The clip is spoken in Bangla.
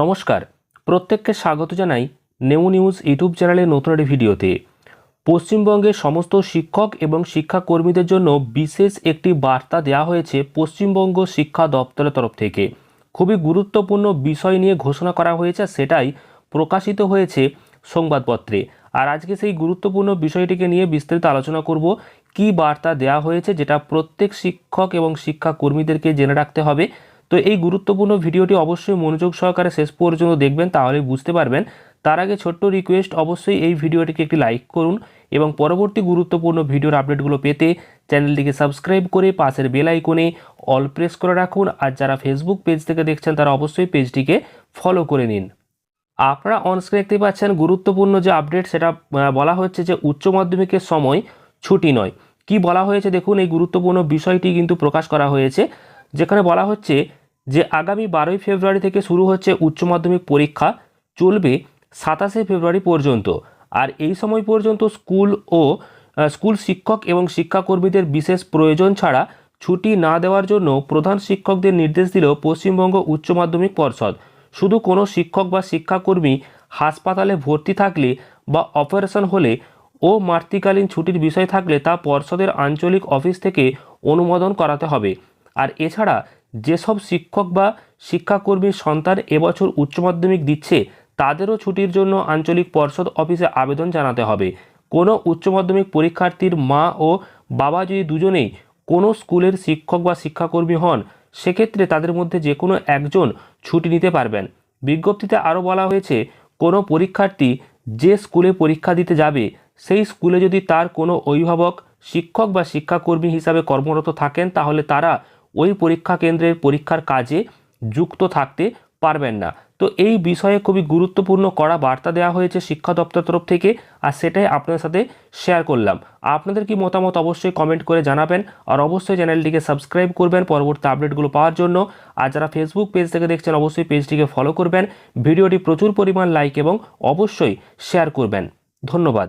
নমস্কার। প্রত্যেককে স্বাগত জানাই নেউ নিউজ ইউটিউব চ্যানেলের নতুন একটি ভিডিওতে। পশ্চিমবঙ্গের সমস্ত শিক্ষক এবং শিক্ষাকর্মীদের জন্য বিশেষ একটি বার্তা দেওয়া হয়েছে পশ্চিমবঙ্গ শিক্ষা দপ্তরের তরফ থেকে। খুবই গুরুত্বপূর্ণ বিষয় নিয়ে ঘোষণা করা হয়েছে, সেটাই প্রকাশিত হয়েছে সংবাদপত্রে। আর আজকে সেই গুরুত্বপূর্ণ বিষয়টিকে নিয়ে বিস্তারিত আলোচনা করব, কি বার্তা দেওয়া হয়েছে যেটা প্রত্যেক শিক্ষক এবং শিক্ষাকর্মীদেরকে জেনে রাখতে হবে তো এই গুরুত্বপূর্ণ ভিডিওটি অবশ্যই মনোযোগ সহকারে শেষ পর্যন্ত দেখবেন তাহলে বুঝতে পারবেন। তার আগে ছোট্ট রিকোয়েস্ট অবশ্যই এই ভিডিওটিকে একটি লাইক করুন এবং পরবর্তী গুরুত্বপূর্ণ ভিডিওর আপডেটগুলো পেতে চ্যানেলটিকে সাবস্ক্রাইব করে পাশের বেল আইকনে অল প্রেস করে রাখুন। আর যারা ফেসবুক পেজ থেকে দেখছেন, তারা অবশ্যই পেজটিকে ফলো করে নিন। আপনারা অনস্ক্রিন দেখতে পাচ্ছেন গুরুত্বপূর্ণ যে আপডেট সেটা বলা হচ্ছে যে উচ্চ মাধ্যমিকের সময় ছুটি নয়। কি বলা হয়েছে? দেখুন, এই গুরুত্বপূর্ণ বিষয়টি কিন্তু প্রকাশ করা হয়েছে, যেখানে বলা হচ্ছে যে আগামী বারোই ফেব্রুয়ারি থেকে শুরু হচ্ছে উচ্চ মাধ্যমিক পরীক্ষা চলবে সাতাশে ফেব্রুয়ারি পর্যন্ত। আর এই সময় পর্যন্ত স্কুল ও স্কুল শিক্ষক এবং শিক্ষাকর্মীদের বিশেষ প্রয়োজন ছাড়া ছুটি না দেওয়ার জন্য প্রধান শিক্ষকদের নির্দেশ দিল পশ্চিমবঙ্গ উচ্চ মাধ্যমিক পর্ষদ। শুধু কোনো শিক্ষক বা শিক্ষাকর্মী হাসপাতালে ভর্তি থাকলে বা অপারেশন হলে ও মাতৃকালীন ছুটির বিষয় থাকলে তা পর্ষদের আঞ্চলিক অফিস থেকে অনুমোদন করাতে হবে। আর এছাড়া যেসব শিক্ষক বা শিক্ষাকর্মীর সন্তান এবছর উচ্চ মাধ্যমিক দিচ্ছে, তাদেরও ছুটির জন্য আঞ্চলিক পর্ষদ অফিসে আবেদন জানাতে হবে। কোনো উচ্চ মাধ্যমিক পরীক্ষার্থীর মা ও বাবা যদি দুজনেই কোনো স্কুলের শিক্ষক বা শিক্ষাকর্মী হন, সেক্ষেত্রে তাদের মধ্যে যে কোনো একজন ছুটি নিতে পারবেন। বিজ্ঞপ্তিতে আরও বলা হয়েছে, কোনো পরীক্ষার্থী যে স্কুলে পরীক্ষা দিতে যাবে, সেই স্কুলে যদি তার কোনো অভিভাবক, শিক্ষক বা শিক্ষাকর্মী হিসাবে কর্মরত থাকেন, তাহলে তারা ওই পরীক্ষা কেন্দ্রের পরীক্ষার কাজে যুক্ত থাকতে পারবেন না। তো এই বিষয়ে খুবই গুরুত্বপূর্ণ করা বার্তা দেওয়া হয়েছে শিক্ষা দপ্তর তরফ থেকে, আর সেটাই আপনাদের সাথে শেয়ার করলাম। আপনাদের কি মতামত অবশ্যই কমেন্ট করে জানাবেন, আর অবশ্যই চ্যানেলটিকে সাবস্ক্রাইব করবেন পরবর্তী আপডেটগুলো পাওয়ার জন্য। আর যারা ফেসবুক পেজ থেকে দেখছেন, অবশ্যই পেজটিকে ফলো করবেন। ভিডিওটি প্রচুর পরিমাণ লাইক এবং অবশ্যই শেয়ার করবেন। ধন্যবাদ।